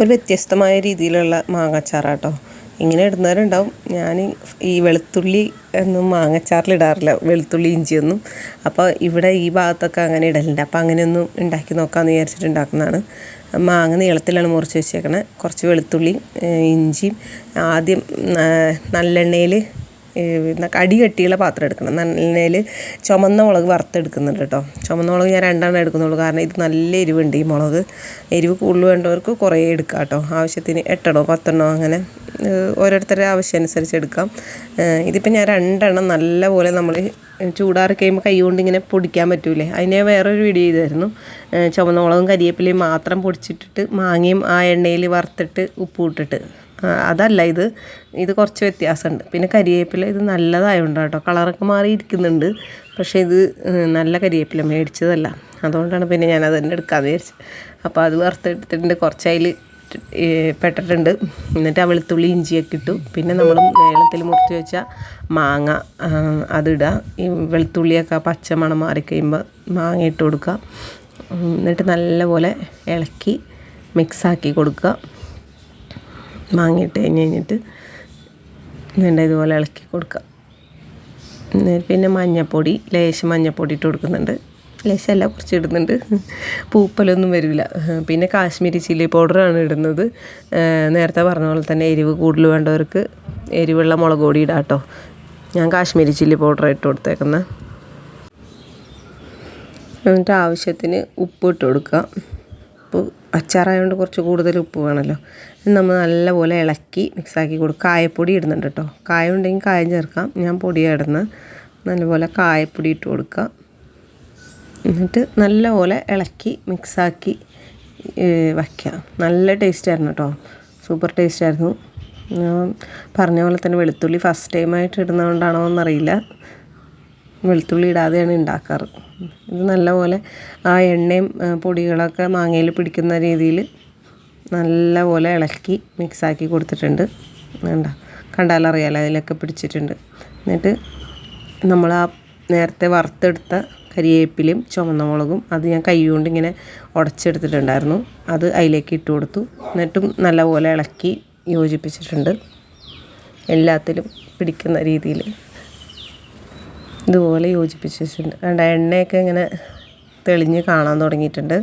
ഒരു വ്യത്യസ്തമായ രീതിയിലുള്ള മാങ്ങാച്ചാറാട്ടോ. ഇങ്ങനെ ഇടുന്നവരുണ്ടാവും. ഞാൻ ഈ വെളുത്തുള്ളി ഒന്നും മാങ്ങച്ചാറിലിടാറില്ല വെളുത്തുള്ളി ഇഞ്ചിയൊന്നും അപ്പോൾ ഇവിടെ ഈ ഭാഗത്തൊക്കെ അങ്ങനെ ഇടലുണ്ട്. അപ്പോൾ അങ്ങനെയൊന്നും ഉണ്ടാക്കി നോക്കാമെന്ന് വിചാരിച്ചിട്ട് ഉണ്ടാക്കുന്നതാണ്. മാങ്ങ നീളത്തിലാണ് മുറിച്ച് വെച്ചേക്കണേ. കുറച്ച് വെളുത്തുള്ളി ഇഞ്ചിയും. ആദ്യം നല്ലെണ്ണയിൽ അടി കട്ടിയുള്ള പാത്രം എടുക്കണം. നല്ലെണ്ണയിൽ ചുമന്ന മുളക് വറുത്തെടുക്കുന്നുണ്ട് കേട്ടോ ചുമന്ന മുളക് ഞാൻ രണ്ടെണ്ണം എടുക്കുന്നുള്ളൂ. കാരണം ഇത് നല്ല എരിവുണ്ട് ഈ മുളക്. എരിവ് കൂടുതൽ വേണ്ടവർക്ക് കുറേ എടുക്കാം കേട്ടോ ആവശ്യത്തിന് എട്ടെണ്ണോ പത്തെണ്ണോ അങ്ങനെ ഓരോരുത്തരുടെ ആവശ്യം അനുസരിച്ച് എടുക്കാം ഇതിപ്പോൾ ഞാൻ രണ്ടെണ്ണം നല്ലപോലെ നമ്മൾ ചൂടാറി കഴിയുമ്പോൾ കൈ കൊണ്ട് ഇങ്ങനെ പൊടിക്കാൻ പറ്റൂലേ? അതിനെ വേറൊരു വീഡിയോ ചെയ്തായിരുന്നു. ചുവന്ന മുളകും കരിയേപ്പിലയും മാത്രം പൊടിച്ചിട്ടിട്ട് മാങ്ങയും ആ എണ്ണയിൽ വറുത്തിട്ട് ഉപ്പ് ഇട്ടിട്ട്. അതല്ല ഇത് ഇത് കുറച്ച് വ്യത്യാസമുണ്ട്. പിന്നെ കരിവേപ്പില ഇത് നല്ലതായതുകൊണ്ട് കേട്ടോ കളറൊക്കെ മാറിയിരിക്കുന്നുണ്ട്. പക്ഷേ ഇത് നല്ല കരിവേപ്പില മേടിച്ചതല്ല. അതുകൊണ്ടാണ് പിന്നെ ഞാൻ അത് തന്നെ എടുക്കാമെന്ന് വിചാരിച്ചത് അപ്പോൾ അത് വറുത്തെടുത്തിട്ടുണ്ട്. കുറച്ച് അതിൽ പെട്ടിട്ടുണ്ട്. എന്നിട്ട് ആ വെളുത്തുള്ളി ഇഞ്ചിയൊക്കെ ഇട്ടു. പിന്നെ നമ്മൾ നീളത്തിൽ മുറിച്ച് വെച്ച മാങ്ങ അതിടുക. ഈ വെളുത്തുള്ളിയൊക്കെ പച്ച മണം മാറിക്കഴിയുമ്പോൾ മാങ്ങ ഇട്ട് കൊടുക്കുക. എന്നിട്ട് നല്ലപോലെ ഇളക്കി മിക്സാക്കി കൊടുക്കുക. മാങ്ങിയിട്ട് കഴിഞ്ഞ് കഴിഞ്ഞിട്ട് വേണ്ട ഇതുപോലെ ഇളക്കി കൊടുക്കുക പിന്നെ മഞ്ഞപ്പൊടി ലേശം മഞ്ഞപ്പൊടി ഇട്ട് കൊടുക്കുന്നുണ്ട്. ലേശമല്ല കുറച്ച് ഇടുന്നുണ്ട്. പൂപ്പലൊന്നും വരില്ല. പിന്നെ കാശ്മീരി ചില്ലി പൗഡറാണ് ഇടുന്നത്. നേരത്തെ പറഞ്ഞ പോലെ തന്നെ എരിവ് കൂടുതൽ വേണ്ടവർക്ക് എരിവുള്ള മുളക് പൊടി ഇടാം കേട്ടോ. ഞാൻ കാശ്മീരി ചില്ലി പൗഡർ ഇട്ട് കൊടുത്തേക്കുന്നത്. എന്നിട്ട് ആവശ്യത്തിന് ഉപ്പ് ഇട്ട് കൊടുക്കുക ഉപ്പ് അച്ചാറായതുകൊണ്ട് കുറച്ച് കൂടുതൽ ഉപ്പ് വേണമല്ലോ നമ്മൾ നല്ലപോലെ ഇളക്കി മിക്സാക്കി കൊടുക്കും കായപ്പൊടി ഇടുന്നുണ്ട് കേട്ടോ കായ ഉണ്ടെങ്കിൽ കായം ചേർക്കാം. ഞാൻ പൊടിയാണ് ഇടുന്നത് നല്ലപോലെ കായപ്പൊടി ഇട്ട് കൊടുക്കുക എന്നിട്ട് നല്ലപോലെ ഇളക്കി മിക്സാക്കി വയ്ക്കുക നല്ല ടേസ്റ്റായിരുന്നു കേട്ടോ സൂപ്പർ ടേസ്റ്റ് ടേസ്റ്റായിരുന്നു പറഞ്ഞ പോലെ തന്നെ വെളുത്തുള്ളി ഫസ്റ്റ് ടൈമായിട്ട് ഇടുന്നതുകൊണ്ടാണോ എന്നറിയില്ല. വെളുത്തുള്ളി ഇടാതെയാണ് ഉണ്ടാക്കാറ് ഇത് നല്ലപോലെ ആ എണ്ണയും പൊടികളൊക്കെ മാങ്ങയിൽ പിടിക്കുന്ന രീതിയിൽ നല്ലപോലെ ഇളക്കി മിക്സാക്കി കൊടുത്തിട്ടുണ്ട്. വേണ്ട കണ്ടാലറിയാലോ അതിലൊക്കെ പിടിച്ചിട്ടുണ്ട്. എന്നിട്ട് നമ്മൾ ആ നേരത്തെ വറുത്തെടുത്ത കരിവേപ്പിലയും ചുവന്ന മുളകും അത് ഞാൻ കൈ ഇങ്ങനെ ഉടച്ചെടുത്തിട്ടുണ്ടായിരുന്നു. അത് അതിലേക്ക് ഇട്ട് കൊടുത്തു. എന്നിട്ടും നല്ലപോലെ ഇളക്കി യോജിപ്പിച്ചിട്ടുണ്ട്. എല്ലാത്തിലും പിടിക്കുന്ന രീതിയിൽ. ഇതുപോലെ യോജിപ്പിച്ച് വെച്ചിട്ടുണ്ട് കണ്ട എണ്ണയൊക്കെ ഇങ്ങനെ തെളിഞ്ഞ് കാണാൻ തുടങ്ങിയിട്ടുണ്ട്.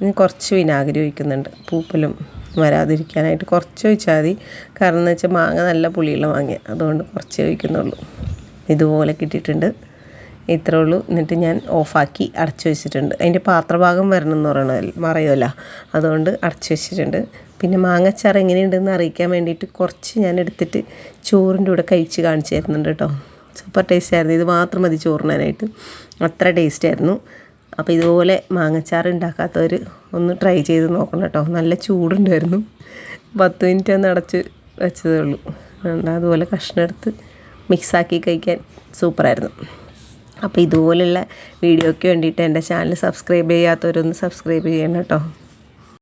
ഇനി കുറച്ച് വിനാഗിരി ഒഴിക്കുന്നുണ്ട്. പൂപ്പലും വരാതിരിക്കാനായിട്ട് കുറച്ച് ഒഴിച്ചാൽ മതി. കാരണം എന്ന് വെച്ചാൽ മാങ്ങ നല്ല പുളിയുള്ള മാങ്ങ അതുകൊണ്ട് കുറച്ച് ഒഴിക്കുന്നുള്ളൂ. ഇതുപോലെ കിട്ടിയിട്ടുണ്ട്. ഇത്രേ ഉള്ളൂ. എന്നിട്ട് ഞാൻ ഓഫാക്കി അടച്ചു വെച്ചിട്ടുണ്ട്. അതിന്റെ പാത്രഭാഗം വരണം എന്ന് പറയണ മറയുമല്ല അതുകൊണ്ട് അടച്ചു വെച്ചിട്ടുണ്ട്. പിന്നെ മാങ്ങച്ചാറ് എങ്ങനെയുണ്ടെന്ന് അറിയിക്കാൻ വേണ്ടിയിട്ട് കുറച്ച് ഞാൻ എടുത്തിട്ട് ചോറിന്റെ കൂടെ കഴിച്ച് കാണിച്ചു തരുന്നുണ്ട് കേട്ടോ. സൂപ്പർ ടേസ്റ്റ് ആയിരുന്നു. ഇത് മാത്രം മതി ചോറിനാനായിട്ട്. അത്ര ടേസ്റ്റ് ആയിരുന്നു. അപ്പോൾ ഇതുപോലെ മാങ്ങച്ചാറ് ഉണ്ടാക്കാത്തവർ ഒന്ന് ട്രൈ ചെയ്ത് നോക്കണം കേട്ടോ. നല്ല ചൂടുണ്ടായിരുന്നു. പത്ത് മിനിറ്റ് ഒന്ന് അടച്ച് വെച്ചതേ ഉള്ളൂ. അതുപോലെ കഷ്ണം എടുത്ത് മിക്സാക്കി കഴിക്കാൻ സൂപ്പറായിരുന്നു അപ്പോൾ ഇതുപോലുള്ള വീഡിയോയ്ക്ക് വേണ്ടിയിട്ട് എന്റെ ചാനൽ സബ്സ്ക്രൈബ് ചെയ്യാത്തവരൊന്ന് സബ്സ്ക്രൈബ് ചെയ്യണം കേട്ടോ.